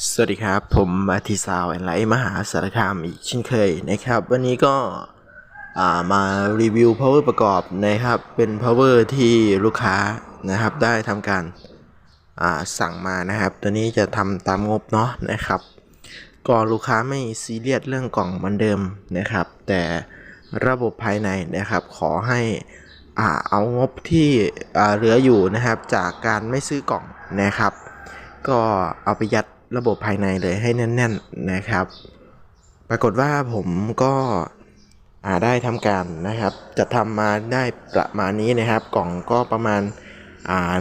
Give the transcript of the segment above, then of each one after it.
สวัสดีครับ ผมมาทีซาวแอนไลท์มหาสารคามอีกเช่นเคยนะครับ วันนี้ก็มารีวิว power ประกอบนะครับ เป็น power ที่ลูกค้านะครับ ได้ทำการสั่งมานะครับ ตัวนี้จะทำตามงบเนาะนะครับ ก็ลูกค้าไม่ซีเรียสเรื่องกล่องเหมือนเดิมนะครับ แต่ระบบภายในนะครับ ขอให้อเอางบที่เหลืออยู่นะครับ จากการไม่ซื้อกล่องนะครับ ก็เอาไปยัด ระบบภายในเลยให้แน่น ๆนะครับ ปรากฏว่าผมก็ได้ทำการนะครับ จะทำมาได้ประมาณนี้นะครับ กล่องก็ประมาณอ่า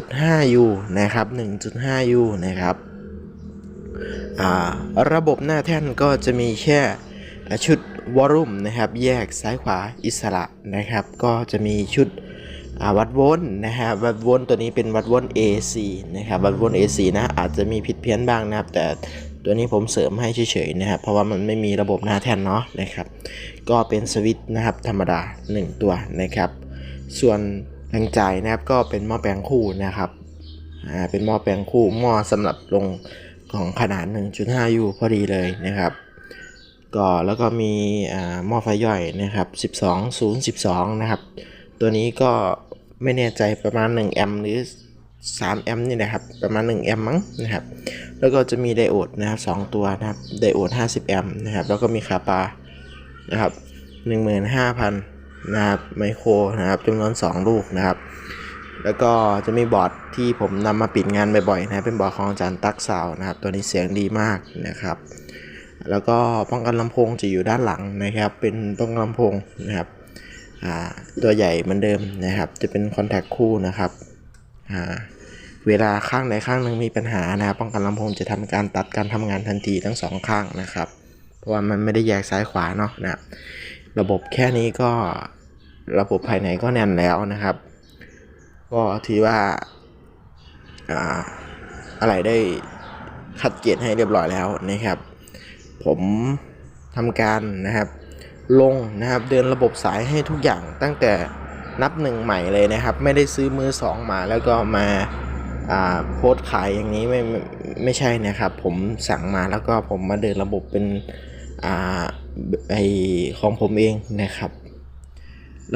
1.5 U นะครับ1.5 U นะครับระบบหน้าแท่นก็จะมีแค่ชุดวอลุ่มนะครับ แยกซ้ายขวาอิสระนะครับ ก็จะมีชุด วัดวลต์นะฮะวัดวลต์ตัวนี้เป็นวัดวลต์ AC นะครับวัดวลต์ AC นะอาจจะมีผิดเพี้ยนบ้างนะครับ แต่ตัวนี้ผมเสริมให้เฉยๆนะครับเพราะว่ามันไม่มีระบบหน้าแทนเนาะนะครับ ก็เป็นสวิตช์นะครับธรรมดา 1 ตัวนะครับ ส่วนแรงจ่ายนะครับก็เป็นหม้อแปลงคู่นะครับอ่าเป็นหม้อแปลงคู่หม้อสำหรับลงของขนาด 1.5 U พอดีเลยนะครับก็แล้วก็มีอ่าหม้อไฟย่อยนะครับ 12 0 12 นะครับ ตัวนี้ก็ ไม่แน่ใจประมาณ1แอมป์หรือ3แอมป์นี่นะครับ ประมาณ1แอมป์มั้งนะครับ แล้วก็จะมีไดโอดนะครับ2ตัวนะครับ ไดโอด 50 แอมป์นะครับ แล้วก็มีคาปานะครับ15,000นะครับไมโครนะครับจำนวน 2 ลูกนะครับ แล้วก็จะมีบอร์ดที่ผมนำมาปิดงานบ่อยๆนะครับเป็นบอร์ดของอาจารย์ตักซาวนะครับ ตัวนี้เสียงดีมากนะครับ แล้วก็ป้องกันลำโพงจะอยู่ด้านหลังนะครับ เป็นป้องกันลำโพงนะครับ ตัวใหญ่เหมือนเดิมนะครับ จะเป็นคอนแทคคู่นะครับเวลาข้างใดข้างหนึ่งมีปัญหานะครับป้องกันลำโพงจะทำการตัดการทำงานทันทีทั้งสองข้างนะครับ เพราะว่ามันไม่ได้แยกซ้ายขวาเนาะนะระบบแค่นี้ก็ระบบภายในก็แน่นแล้วนะครับ ก็ถือว่าอะไรได้คัดเกรให้เรียบร้อยแล้วนะครับ ผมทำการนะครับ ลงนะครับเดินระบบสายให้ทุกอย่างตั้งแต่นับหนึ่งใหม่เลยนะครับ ไม่ได้ซื้อมือสองมาแล้วก็มาโพสขายอย่างนี้ไม่ไม่ไม่ใช่นะครับ ผมสั่งมาแล้วก็ผมมาเดินระบบเป็นอ่าไอของผมเองนะครับ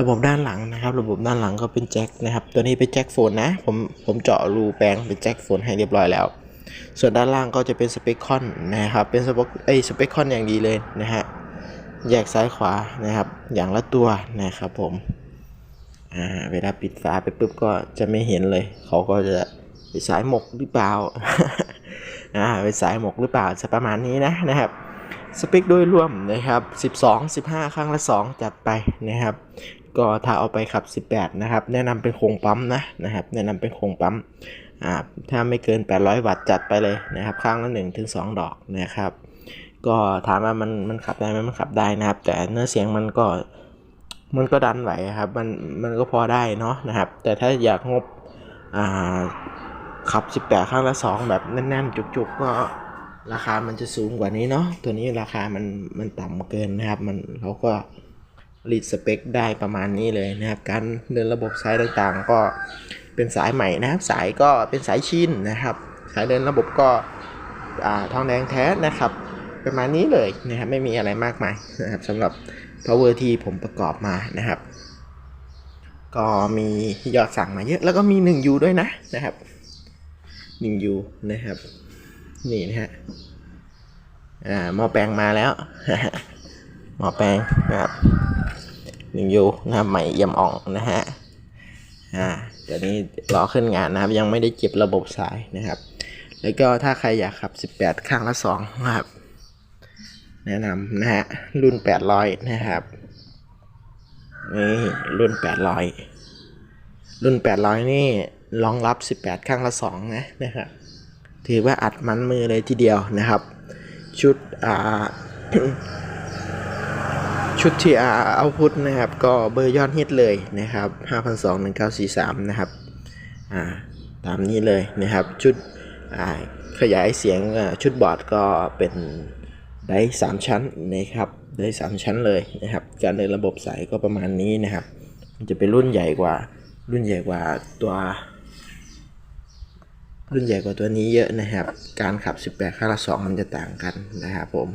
ระบบด้านหลังนะครับ ระบบด้านหลังก็เป็นแจ็คนะครับ ตัวนี้เป็นแจ็คโฟนนะผมผมเจาะรูแปลงเป็นแจ็คโฟนให้เรียบร้อยแล้ว ส่วนด้านล่างก็จะเป็นสเปคคอนนะครับเป็นสเปคไอสเปคคอนอย่างดีเลยนะฮะ แยกซ้ายขวานะครับ อย่างละตัวนะครับผมอ่าเวลาปิดฝาไปปุ๊บก็จะไม่เห็นเลย เขาก็จะไปสายหมกหรือเปล่าอ่าไปสายหมกหรือเปล่าจะประมาณนี้นะนะครับสเปคโดยรวมนะครับ12 15 ครั้งละ 2 จัดไปนะครับ ก็ถ้าเอาไปขับ 18 นะครับ แนะนำเป็นโครงปั๊มนะนะครับ แนะนำเป็นโครงปั๊มอ่าถ้าไม่เกิน 800 วัตต์จัดไปเลยนะครับ ข้างละ1ถึง2ดอกนะครับ ก็ถามว่ามันมันขับได้ไหมมันขับได้นะครับ แต่เนื้อเสียงมันก็มันก็ดันไหวครับ มันมันก็พอได้เนาะนะครับ แต่ถ้าอยากงบอ่าขับ 18 ข้างละ 2 แบบแน่นๆ จุกๆ ก็ราคามันจะสูงกว่านี้เนาะตัวนี้ราคามันมันต่ำเกินนะครับ มันเขาก็รีดสเปคได้ประมาณนี้เลยนะครับ การเดินระบบสายต่างๆ ก็เป็นสายใหม่นะครับ สายก็เป็นสายชินนะครับ สายเดินระบบก็อ่าทองแดงแท้นะครับ ประมาณนี้เลยนะครับไม่มีอะไรมากมายนะครับสำหรับ power ที่ผมประกอบมานะครับ ก็มียอดสั่งมาเยอะแล้วก็มี 1U ด้วยนะนะครับ 1U นะครับ นี่นะฮะอ่าหม้อแปลงมาแล้วหม้อแปลงนะครับ 1U นะครับใหม่เอี่ยมอ่องนะฮะอ่าเดี๋ยวนี้รอขึ้นงานนะครับ ยังไม่ได้เก็บระบบสายนะครับ แล้วก็ถ้าใครอยากขับ 18 ข้างละ2นะครับ แนะนำนะฮะรุ่น 800 นะครับนี่รุ่น 800 รุ่น 800 นี่รองรับ 18 ข้างละ 2 นะนะครับถือว่าอัดมันมือเลยทีเดียวนะครับ ชุดอ่าชุดที่อาเอาพุทนะครับ ก็เบอร์ยอดฮิตเลยนะครับ 5,21943 นะครับอ่าตามนี้เลยนะครับ ชุดขยายเสียงชุดบอร์ดก็เป็น ได้สามชั้นนะครับได้สามชั้นเลยนะครับ การเดินระบบสายก็ประมาณนี้นะครับ มันจะเป็นรุ่นใหญ่กว่า รุ่นใหญ่กว่าตัว รุ่นใหญ่กว่าตัวนี้เยอะนะครับ การขับ 18ข้างละ2มันจะต่างกันนะครับผม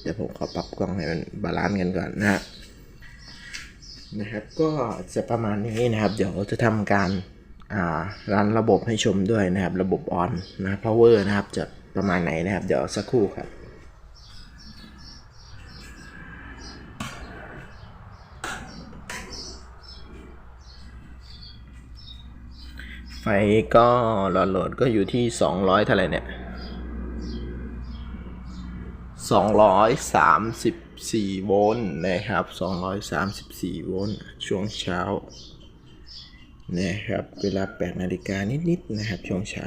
เดี๋ยวผมขอปรับกล้องให้มันบาลานซ์กันก่อนนะนะครับ ก็จะประมาณนี้นะครับ เดี๋ยวจะทำการรันระบบให้ชมด้วยนะครับ ระบบออนนะ power นะครับ จะประมาณไหนนะครับ เดี๋ยวสักครู่ครับ ไฟก็หลอดโหลดก็อยู่ที่ 200 เท่าไหร่เนี่ย 234 โวลต์นะครับ 234 โวลต์ช่วงเช้านะครับ เวลา 8 นาฬิกานิด ๆ นะครับ ช่วงเช้า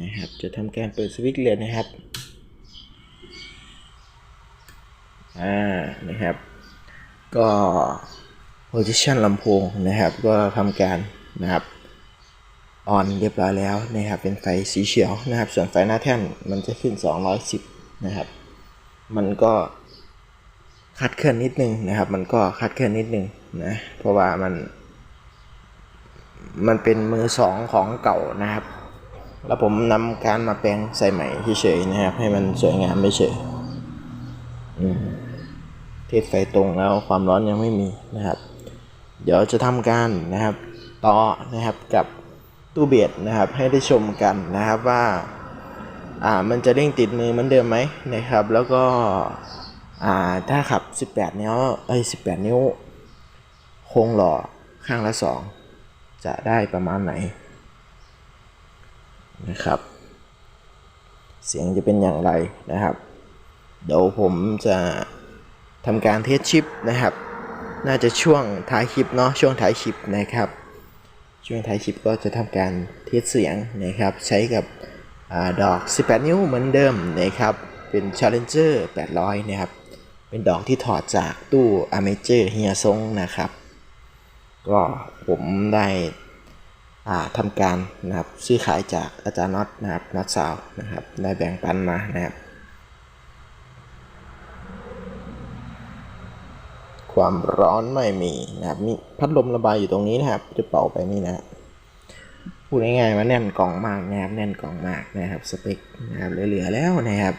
นะครับ จะทำการเปิดสวิตช์เลยนะครับ อ่า นะครับ ก็ position ลำโพงนะครับ ก็ทำการ นะครับออนเรียบร้อยแล้วนะครับเป็นไฟสีเขียวนะครับ ส่วนไฟหน้าแท่นมันจะขึ้น 210 นะครับ มันก็คัดเคลื่อนนิดนึงนะครับ มันก็คัดเคลื่อนนิดนึงนะเพราะว่ามัน มันเป็นมือสองของเก่านะครับ แล้วผมนำการมาแปลงใส่ใหม่เฉยๆนะครับ ให้มันสวยงามไม่เฉยเทสไฟตรงแล้วความร้อนยังไม่มีนะครับ เดี๋ยวจะทำการนะครับ ต่อนะครับกับตู้เบียดนะครับให้ได้ชมกันนะครับว่าอ่ามันจะเด้งติดมือเหมือนเดิมไหมนะครับ แล้วก็อ่าถ้าขับ 18 นิ้วเอ้ย18 นิ้วโครงหล่อข้างละ 2 จะได้ประมาณไหนนะครับ เสียงจะเป็นอย่างไรนะครับเดี๋ยวผมจะทำการเทสชิปนะครับ น่าจะช่วงท้ายคลิปเนาะช่วงท้ายคลิปนะครับ ช่วงท้ายคลิปก็จะทำการเทสเสียงนะครับ ใช้กับอดอก 18 นิ้วเหมือนเดิมนะครับเป็น Challenger 800 นะครับ เป็นดอกที่ถอดจากตู้ a m a t e u r เฮียซงนะครับ ก็ผมได้าทำการนะครับซื้อขายจากอาจารย์น็อตนะครับน็อตสาวนะครับ ได้แบ่งปันมานะครับ ความร้อนไม่มีนะครับ มีพัดลมระบายอยู่ตรงนี้นะครับ จะเป่าไปนี่นะพูดง่ายๆว่าแน่นกล่องมากนะครับ แน่นกล่องมากนะครับ สเปคนะครับเหลือๆแล้วนะครับ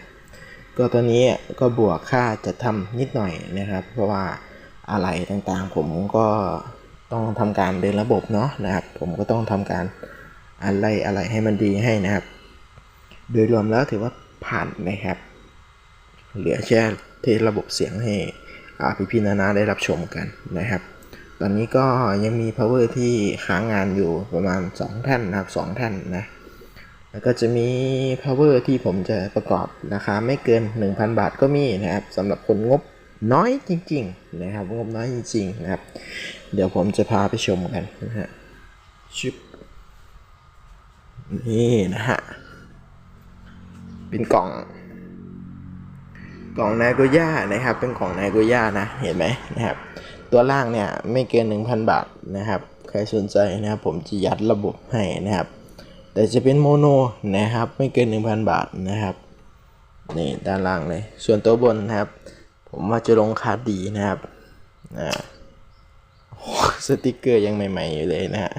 ก็ตัวนี้ก็บวกค่าจะทำนิดหน่อยนะครับ เพราะว่าอะไรต่างๆ ผมก็ต้องทำการเดินระบบเนาะนะครับ ผมก็ต้องทำการอะไรอะไรให้มันดีให้นะครับ โดยรวมแล้วถือว่าผ่านนะครับ เหลือแค่เทระบบเสียงให้ อ่พี่ๆนานาได้รับชมกันนะครับ ตอนนี้ก็ยังมี power ที่ค้างงานอยู่ประมาณ 2 ท่านนะครับ2ท่านนะแล้วก็จะมี power ที่ผมจะประกอบราคาไม่เกิน 1,000 บาทก็มีนะครับสำหรับคนงบน้อยจริง ๆ นะครับงบน้อยจริง ๆ นะครับ เดี๋ยวผมจะพาไปชมกันนะฮะชิปนี่นะฮะเป็นกล่อง กล่องนาโกย่านะครับ เป็นของนาโกย่านะ เห็นไหมนะครับ ตัวล่างเนี่ยไม่เกิน 1,000 บาทนะครับ ใครสนใจนะครับ ผมจะยัดระบบให้นะครับ แต่จะเป็นโมโนนะครับ ไม่เกิน 1,000 บาทนะครับ นี่ด้านล่างเลย ส่วนตัวบนนะครับ ผมว่าจะลงคาร์ดดีนะครับ อ่าสติกเกอร์ยังใหม่ ๆ อยู่เลยนะฮะ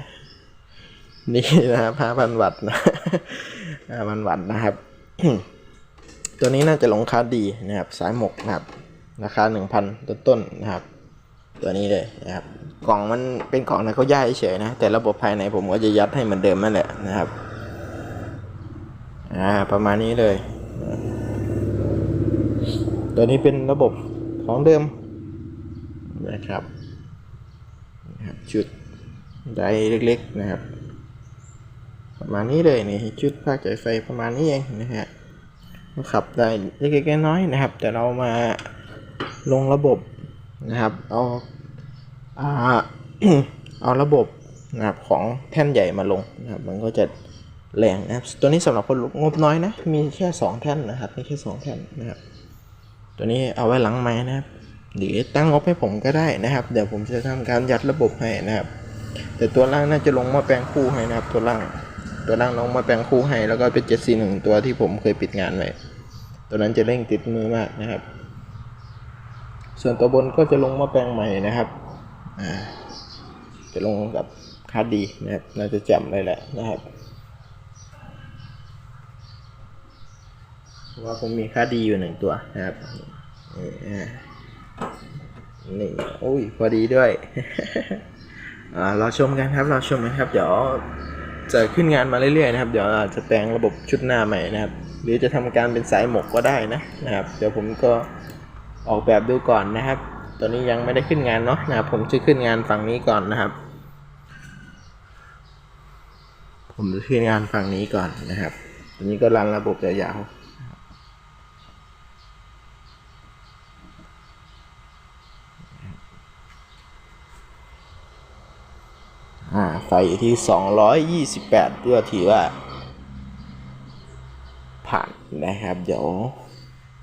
นี่นะครับ5,000 วัตต์นะ5,000 วัตต์นะครับ ตัวนี้น่าจะลงคาดีนะครับสายหมกนะครับราคา 1,000 ต้นๆนะครับ ตัวนี้เลยนะครับ กล่องมันเป็นกล่องนะเขาย่ายเฉยนะ แต่ระบบภายในผมก็จะยัดให้เหมือนเดิมนั่นแหละนะครับอ่าประมาณนี้เลย ตัวนี้เป็นระบบของเดิมนะครับนะครับชุดไดเล็กๆนะครับ ประมาณนี้เลยนี่ชุดภาคจ่ายไฟประมาณนี้เองนะฮะ ขับได้เล็กๆน้อยๆนะครับ แต่เรามาลงระบบนะครับ เอาอาเอาระบบนะครับของแท่นใหญ่มาลงนะครับ มันก็จะแรงนะครับ ตัวนี้สำหรับคนงบน้อยนะ มีแค่สองแท่นนะครับ มีแค่สองแท่นนะครับ ตัวนี้เอาไว้หลังไม้นะครับ หรือตั้งงบให้ผมก็ได้นะครับ เดี๋ยวผมจะทำการยัดระบบให้นะครับ แต่ตัวล่างน่าจะลงมาแปลงคู่ให้นะครับ ตัวล่าง ตัวล่างลงมาแปลงคู่ให้แล้วก็เป็นเจ็ดสี่หนึ่งตัวที่ผมเคยปิดงานไว้ตัวนั้นจะเร่งติดมือมากนะครับ ส่วนตัวบนก็จะลงมาแปลงใหม่นะครับจะลงกับค่าดีนะครับน่าจะแจ่มเลยแหละนะครับว่าผมมีค่าดีอยู่หนึ่งตัวนะครับนี่อ่านี่โอ้ยพอดีด้วยเราชมกันครับเราชมกันครับ เดี๋ยว จะขึ้นงานมาเรื่อยๆนะครับ เดี๋ยวอาจจะแปลงระบบชุดหน้าใหม่นะครับ หรือจะทำการเป็นสายหมกก็ได้นะนะครับ เดี๋ยวผมก็ออกแบบดูก่อนนะครับ ตอนนี้ยังไม่ได้ขึ้นงานเนาะนะครับ ผมจะขึ้นงานฝั่งนี้ก่อนนะครับ ผมจะขึ้นงานฝั่งนี้ก่อนนะครับตอนนี้ก็รันระบบยาวๆ อ่าไฟอยู่ที่ 228ก็ถือว่า ผ่านนะครับ เดี๋ยว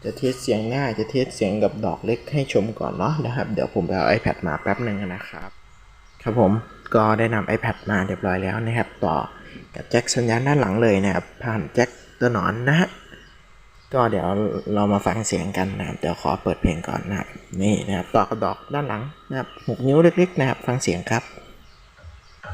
จะเทสเสียงหน้าจะเทสเสียงกับดอกเล็กให้ชมก่อนเนาะนะครับ เดี๋ยวผมไปเอา iPad มาแป๊บหนึ่งนะครับ ครับผมก็ได้นำ iPad มาเรียบร้อยแล้วนะครับ ต่อกับแจ็คสัญญาณด้านหลังเลยนะครับ ผ่านแจ็คตัวหนอนนะฮะก็เดี๋ยวเรามาฟังเสียงกันนะครับ เดี๋ยวขอเปิดเพลงก่อนนะครับ นี่นะครับต่อกับดอกด้านหลังนะครับหกนิ้วเล็กๆนะครับ ฟังเสียงครับ ก็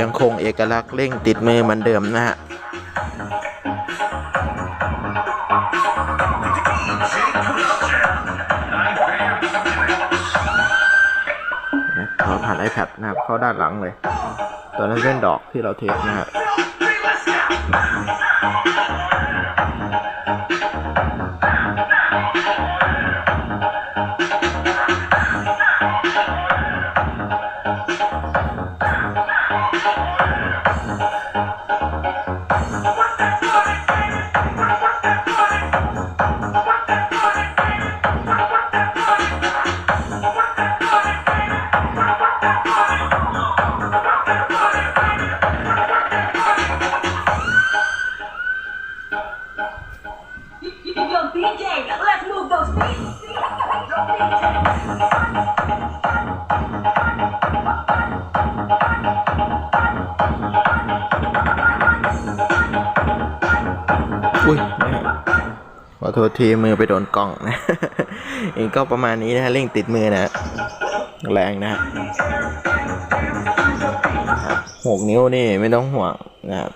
ยังคงเอกลักษณ์เร่งติดมือเหมือนเดิมนะฮะ ขอผ่านะครับเข้าด้านหลังเลย ตัวนั้นเล่นดอกที่เราเทสนะครับ โทษทีมือไปโดนกล้องนะเองก็ประมาณนี้นะฮะเร่งติดมือนะแรงนะหกนิ้วนี่ไม่ต้องห่วงนะครับ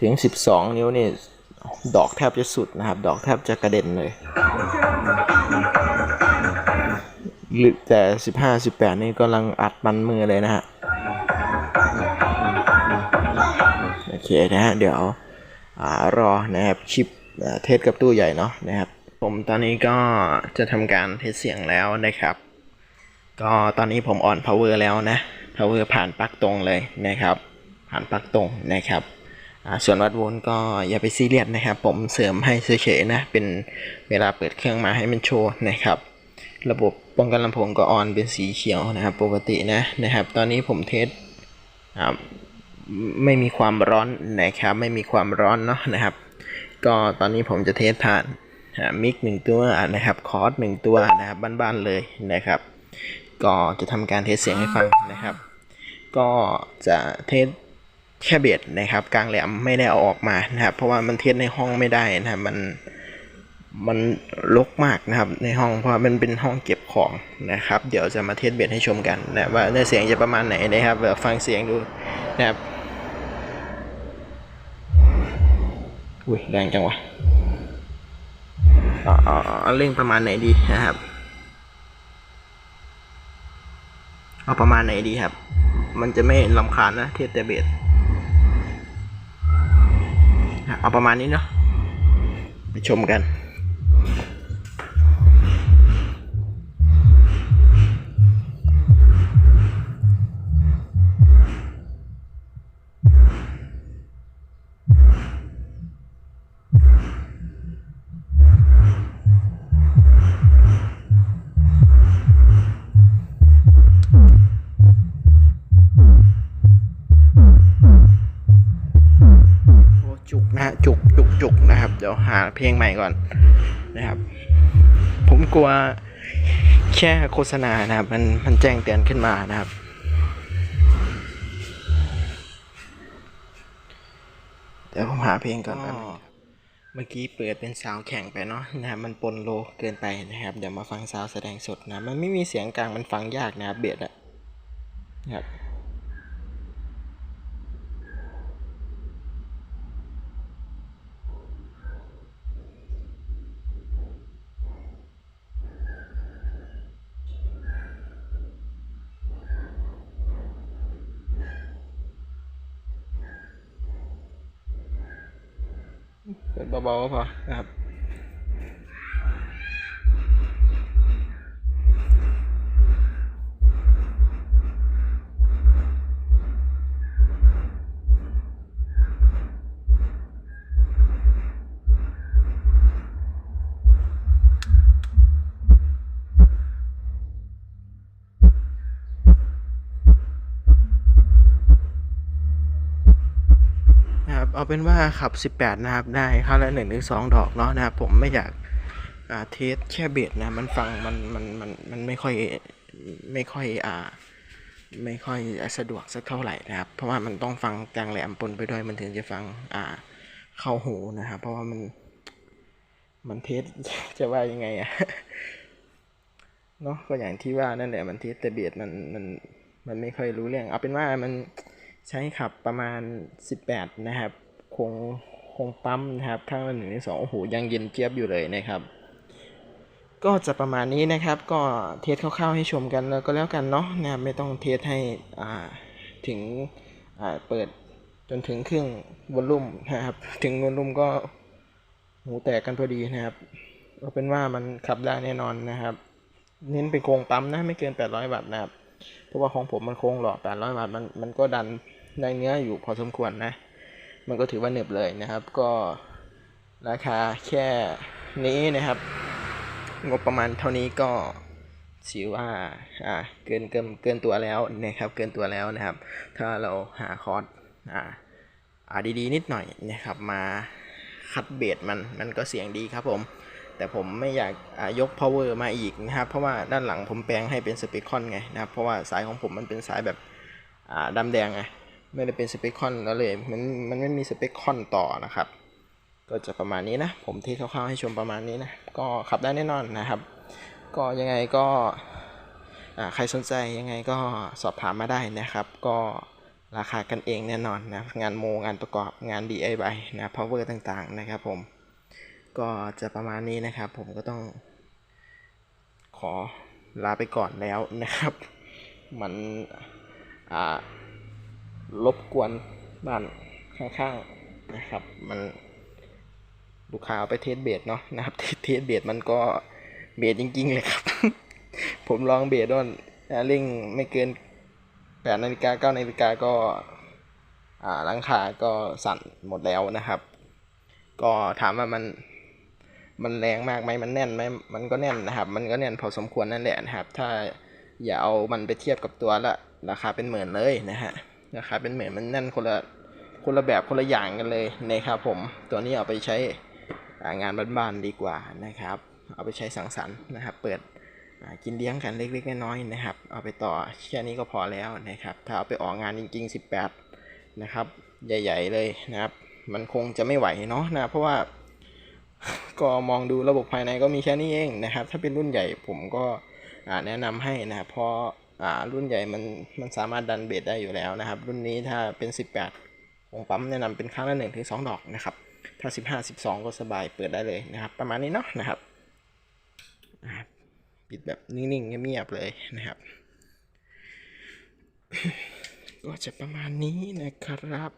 ถึงสิบสองนิ้วนี่ดอกแทบจะสุดนะครับ ดอกแทบจะกระเด็นเลยหรือแต่สิบห้าสิบแปดนี่กำลังอัดมันมือเลยนะฮะโอเคนะฮะเดี๋ยวอารอนะครับชิป เทสกับตู้ใหญ่เนาะนะครับ ผมตอนนี้ก็จะทำการเทสเสียงแล้วนะครับ ก็ตอนนี้ผมอ่อน power แล้วนะ power ผ่านปลั๊กตรงเลยนะครับ ผ่านปลั๊กตรงนะครับส่วนวัดโวลต์ก็อย่าไปซีเรียสนะครับ ผมเสริมให้เฉยๆนะ เป็นเวลาเปิดเครื่องมาให้มันโชว์นะครับ ระบบป้องกันลำโพงก็ออนเป็นสีเขียวนะครับ ปกตินะนะครับ ตอนนี้ผมเทสไม่มีความร้อนนะครับ ไม่มีความร้อนเนาะนะครับ ก็ตอนนี้ผมจะเทสผ่านมิกหนึ่งตัวนะครับคอร์สหนึ่งตัวนะครับบ้านๆเลยนะครับ ก็จะทำการเทสเสียงให้ฟังนะครับ ก็จะเทสแค่เบสนะครับ กลางแหลมไม่ได้เอาออกมานะครับ เพราะว่ามันเทสในห้องไม่ได้นะครับมันมันรกมากนะครับ ในห้องเพราะมันเป็นห้องเก็บของนะครับ เดี๋ยวจะมาเทสเบสให้ชมกันนะว่าเนื้อเสียงจะประมาณไหนนะครับเดี๋ยวฟังเสียงดูนะครับ อุ้ยแรงจังวะเอ๋อาเอาเร่งประมาณไหนดีนะครับ เอาประมาณไหนดีครับ มันจะไม่ลำคาญนะเทียบแต่เบสเอาประมาณนี้เนาะไปชมกัน ดี๋ยวหาเพลงใหม่ก่อนนะครับ ผมกลัวแค่โฆษณานะครับ มันมันแจ้งเตือนขึ้นมานะครับ เดี๋ยวผมหาเพลงก่อนนะเมื่อกี้เปิดเป็นสาวแข่งไปเนาะนะครับมันปนโลเกินไปนะครับ เดี๋ยวมาฟังสาวแสดงสดนะ มันไม่มีเสียงกลางมันฟังยากนะครับเบียดอะนะครับ เบาๆก็พอนะครับ เอาเป็นว่าขับ 18 นะครับ ได้ครั้งละหนึ่งถึงสองดอกเนาะนะครับ ผมไม่อยากอาเทสแค่เบสนะ มันฟังมันมันมันมันไม่ค่อยไม่ค่อยอ่าไม่ค่อยสะดวกสักเท่าไหร่นะครับ เพราะว่ามันต้องฟังกลางแหลมปนไปด้วยมันถึงจะฟังอ่าเข้าหูนะครับ เพราะว่ามันมันเทสจะว่ายังไงอะเนาะก็อย่างที่ว่านั่นแหละมันเทสแต่เบียดมันมันมันไม่ค่อยรู้เรื่อง เอาเป็นว่ามันใช้ขับประมาณ 18 นะครับ คงคงปั๊มนะครับข้างละหนึ่งในสองโอ้โหยังเย็นเจี๊ยบอยู่เลยนะครับ ก็จะประมาณนี้นะครับ ก็เทสคร่าวๆให้ชมกันแล้วก็แล้วกันเนาะนะไม่ต้องเทสให้อ่าถึงอ่าเปิดจนถึงเครื่องวอลลุ่มนะครับ ถึงวอลลุ่มก็หูแตกกันพอดีนะครับเอาเป็นว่ามันขับได้แน่นอนนะครับ เน้นเป็นโครงปั๊มนะไม่เกิน 800 วัตต์นะครับ เพราะว่าของผมมันโครงหล่อ800 วัตต์มันมันก็ดันได้เนื้ออยู่พอสมควรนะ มันก็ถือว่าเหนืบเลยนะครับ ก็ราคาแค่นี้นะครับ งบประมาณเท่านี้ก็ถือว่าอ่าเกินเกินเกินตัวแล้วนะครับ เกินตัวแล้วนะครับ ถ้าเราหาคอร์สอ่าอ่าดีๆ นิดหน่อยนะครับ มาคัดเบสมันมันก็เสียงดีครับผมแต่ผมไม่อยากอ่ายก power มาอีกนะครับ เพราะว่าด้านหลังผมแปลงให้เป็นสเปคคอนไงนะครับ เพราะว่าสายของผมมันเป็นสายแบบอ่าดำแดงไง ไม่ได้เป็นสเปคคอนแล้วเลยมันมันไม่มีสเปคคอนต่อนะครับ ก็จะประมาณนี้นะ ผมเทสคร่าวๆให้ชมประมาณนี้นะ ก็ขับได้แน่นอนนะครับ ก็ยังไงก็ใครสนใจยังไงก็สอบถามมาได้นะครับ ก็ราคากันเองแน่นอนนะงานโมงานประกอบงาน DIY นะ power ต่างๆนะครับผม ก็จะประมาณนี้นะครับ ผมก็ต้อง ขอลาไปก่อนแล้วนะครับ มันอ่า บกวนบ้านข้างๆนะครับ มันลูกค้าเอาไปเทสเบสเนาะนะครับเทสเบสมันก็เบสจริงๆเลยครับ ผมลองเบสด้วยอ่าเร่งไม่เกินแปดนาฬิกาเก้านาฬิกาก็หลังคาก็สั่นหมดแล้วนะครับ ก็ถามว่ามันมันแรงมากไหมมันแน่นไหมมันก็แน่นนะครับ มันก็แน่นพอสมควรนั่นแหละนะครับ ถ้าอย่าเอามันไปเทียบกับตัวละราคาเป็นหมื่นเลยนะฮะ ราคาเป็นเหมื่นมันแน่นคนละคนละแบบคนละอย่างกันเลยนะครับผมตัวนี้เอาไปใช้งานบ้านๆดีกว่านะครับ เอาไปใช้สังสรรค์นะครับ เปิดกินเลี้ยงกันเล็กๆน้อยๆนะครับ เอาไปต่อแค่นี้ก็พอแล้วนะครับ ถ้าเอาไปออกงานจริง ๆ 18 นะครับ ใหญ่ ๆ เลยนะครับ มันคงจะไม่ไหวเนาะนะเพราะว่าก็มองดูระบบภายในก็มีแค่นี้เองนะครับ ถ้าเป็นรุ่นใหญ่ผมก็แนะนำให้นะครับเพราะ อ่ารุ่นใหญ่มันมันสามารถดันเบสได้อยู่แล้วนะครับ รุ่นนี้ถ้าเป็น 18องปั๊มแนะนำเป็นครั้งละหนึ่งถึงสองดอกนะครับถ้าสิบห้าสิบสองก็สบายเปิดได้เลยนะครับ ประมาณนี้เนาะนะครับปิดแบบนิ่งๆเงียบๆเลยนะครับ ก็จะประมาณนี้นะครับ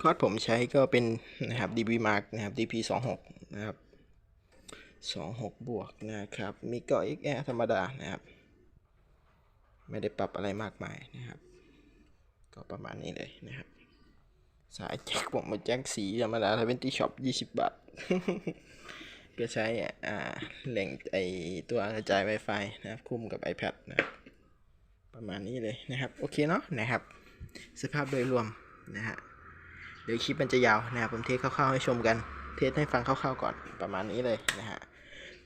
คอร์สผมใช้ก็เป็นนะครับ DB Mark นะครับ DP 2 6นะครับ 26 บวกนะครับ มีเกาะ XR ธรรมดานะครับ ไม่ได้ปรับอะไรมากมายนะครับ ก็ประมาณนี้เลยนะครับ สายแจ็คผมมาแจ็คสีธรรมดาทเวนตี้ช็อปยี่สิบบาท ก็ใช้อ่าแหล่งไอตัวกระจาย Wi-Fi นะครับ คุ้มกับ iPad นะครับประมาณนี้เลยนะครับ โอเคเนาะนะครับ สภาพโดยรวมนะฮะเดี๋ยวคลิปมันจะยาวนะครับผมเทสคร่าวๆให้ชมกัน เทสให้ฟังคร่าวๆก่อนประมาณนี้เลยนะฮะ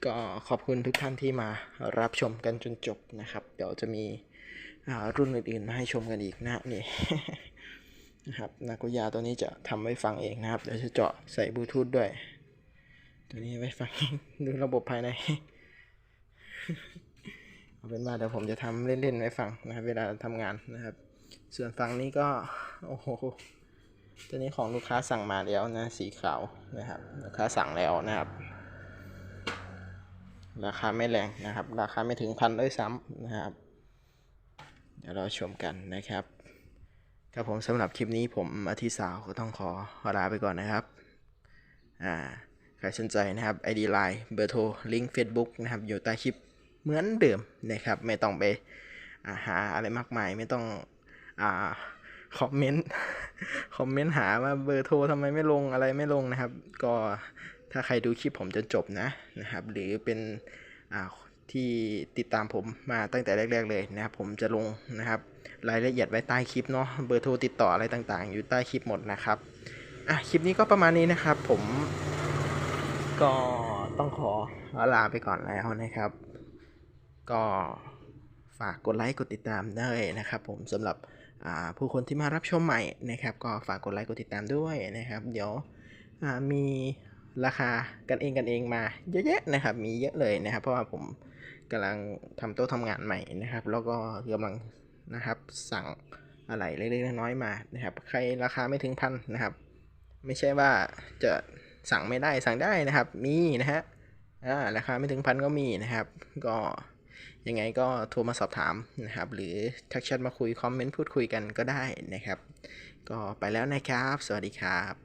ก็ขอบคุณทุกท่านที่มารับชมกันจนจบนะครับ เดี๋ยวจะมี รุ่นอื่นๆมาให้ชมกันอีกนะนี่นะครับนากุยาตัวนี้จะทำไว้ฟังเองนะครับเดี๋ยวจะเจาะใส่บลูทูธด้วย ตัวนี้ไว้ฟังดูระบบภายในเอาเป็นว่าเดี๋ยวผมจะทำเล่นๆไว้ฟังนะครับ เวลาทำงานนะครับ ส่วนฝั่งนี้ก็โอ้โหตัวนี้ของลูกค้าสั่งมาแล้วนะ สีขาวนะครับลูกค้าสั่งแล้วนะครับ ราคาไม่แรงนะครับ ราคาไม่ถึงพันด้วยซ้ำนะครับ เดี๋ยวเราชมกันนะครับ ครับผมสำหรับคลิปนี้ผมอาทิตย์สาวก็ต้องขอลาไปก่อนนะครับอ่าใครสนใจนะครับ ID Line เบอร์โทรลิงก์ Facebook นะครับ อยู่ใต้คลิปเหมือนเดิมนะครับ ไม่ต้องไปาหาอะไรมากมายไม่ต้องอ่าคอมเมนต์คอมเมนต์หาว่าเบอร์โทรทำไมไม่ลงอะไรไม่ลงนะครับ ก็ถ้าใครดูคลิปผมจนจบนะนะครับ หรือเป็นอ่า ที่ติดตามผมมาตั้งแต่แรก ๆเลยนะครับ ผมจะลงนะครับรายละเอียดไว้ใต้คลิปเนาะเบอร์โทรติดต่ออะไรต่างๆ อยู่ใต้คลิปหมดนะครับอะคลิปนี้ก็ประมาณนี้นะครับ ผมก็ต้องขอลาไปก่อนแล้วนะครับ ก็ฝากกดไลค์กดติดตามได้นะครับ ผมสำหรับผู้คนที่มารับชมใหม่นะครับ ก็ฝากกดไลค์กดติดตามด้วยนะครับ เดี๋ยวมีราคากันเองกันเองมาเยอะแยะนะครับ มีเยอะเลยนะครับ เพราะว่าผม กำลังทำโต๊ะทำงานใหม่นะครับ แล้วก็กำลังนะครับสั่งอะไรเล็กๆน้อยๆมานะครับ ใครราคาไม่ถึงพันนะครับ ไม่ใช่ว่าจะสั่งไม่ได้สั่งได้นะครับ มีนะฮะอ่าราคาไม่ถึงพันก็มีนะครับ ก็ยังไงก็โทรมาสอบถามนะครับ หรือทักแชทมาคุยคอมเมนต์พูดคุยกันก็ได้นะครับ ก็ไปแล้วนะครับ สวัสดีครับ